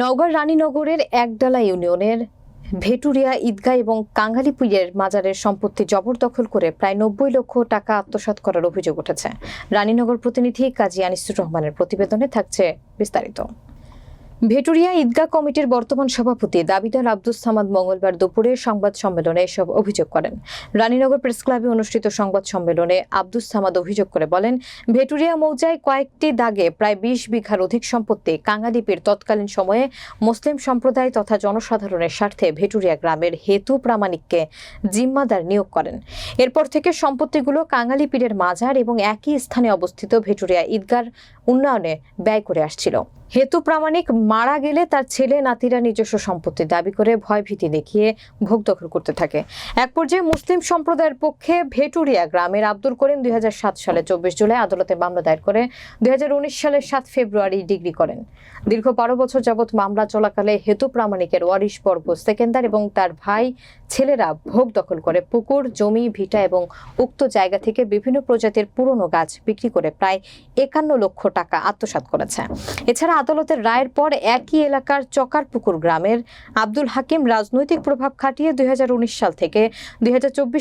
নওগাঁ রানীনগরের একডালা ইউনিয়নের ভেটুরিয়া ঈদগাহ এবং কাঙ্গালিপুইয়ের মাজারের সম্পত্তি জবরদখল করে প্রায় নব্বই লক্ষ টাকা আত্মসাত করার অভিযোগ উঠেছে। রানীনগর প্রতিনিধি কাজী আনিসুর রহমানের প্রতিবেদনে থাকছে বিস্তারিত। ভেটুরিয়া ঈদগাহ কমিটির বর্তমান সভাপতি দাবিদার আব্দুস সামাদ মঙ্গলবার দুপুরে সংবাদ সম্মেলনে এসব অভিযোগ করেন। রানীনগর প্রেস ক্লাবে অনুষ্ঠিত সংবাদ সম্মেলনে আব্দুস সামাদ অভিযোগ করে বলেন, ভেটুরিয়া মৌজায় কয়েকটি দাগে প্রায় বিশ বিঘার অধিক সম্পত্তি কাঙ্গাদ্বীপের তৎকালীন সময়ে মুসলিম সম্প্রদায় তথা জনসাধারণের স্বার্থে ভেটুরিয়া গ্রামের হেতু প্রামাণিককে জিম্মাদার নিয়োগ করেন। এরপর থেকে সম্পত্তিগুলো কাঙালি পীরের মাজার এবং একই স্থানে অবস্থিত ভেটুরিয়া ঈদগার উন্নয়নে ব্যয় করে আসছিল। হেতু প্রামাণিক মারা গেলে তার ছেলে নাতিরা নিজস্ব সম্পত্তি দাবি করে ভয়ভীতি দেখিয়ে ভোগ দখল করতে থাকে। এক পর্যায়ে মুসলিম সম্প্রদায়ের পক্ষে ভেটুরিয়া গ্রামের আব্দুল করিম দুই হাজার সাত সালে চব্বিশ জুলাই আদালতে মামলা দায়ের করে দুই সালের সাত ফেব্রুয়ারি ডিগ্রি করেন। দীর্ঘ বারো বছর যাবৎ মামলা চলাকালে হেতু প্রামাণিকের ওয়ারিশ পর্ব সেকেন্দার এবং তার ভাই, ছেলেরা ভোগ দখল করে পুকুর, জমি, ভিটা এবং উক্ত জায়গা থেকে বিভিন্ন প্রজাতির পুরনো গাছ বিক্রি করে প্রায় একান্ন লক্ষ টাকা আত্মসাৎ করেছে। এছাড়া আদালতের রায়ের পর একই এলাকার চকারপুকুর গ্রামের আব্দুল হাকিম রাজনৈতিক প্রভাব খাটিয়ে দুই সাল থেকে দুই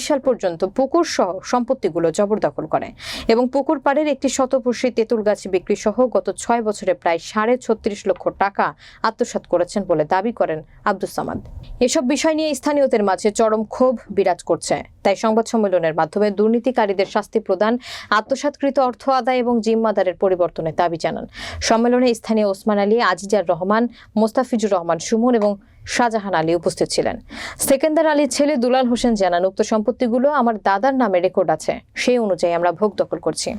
সাল পর্যন্ত পুকুর সহ সম্পত্তিগুলো জবরদখল করে এবং পুকুর পাড়ের একটি শতবর্ষী তেঁতুল গাছ বিক্রি সহ গত ছয় বছরে প্রায় সাড়ে ছত্রিশ লক্ষ টাকা আত্মসাৎ করেছেন বলে দাবি করেন আব্দুল সামাদ। এসব বিষয় নিয়ে স্থানীয়দের মাঝে চরম ক্ষোভ বিরাজ করছে। তাই সংবাদ সম্মেলনের মাধ্যমে দুর্নীতিকারীদের শাস্তি প্রদান আত্মসাতকৃত অর্থ আদায় এবং জিম্মাদারের পরিবর্তনের দাবি জানান। সম্মেলনে স্থানীয় ওসমান আলী, আজিজার রহমান, মোস্তাফিজুর রহমান সুমন এবং শাহজাহান আলী উপস্থিত ছিলেন। সেকেন্দার আলীর ছেলে দুলাল হোসেন জানান, উক্ত সম্পত্তিগুলো আমার দাদার নামে রেকর্ড আছে। সেই অনুযায়ী আমরা ভোগ দখল করছি।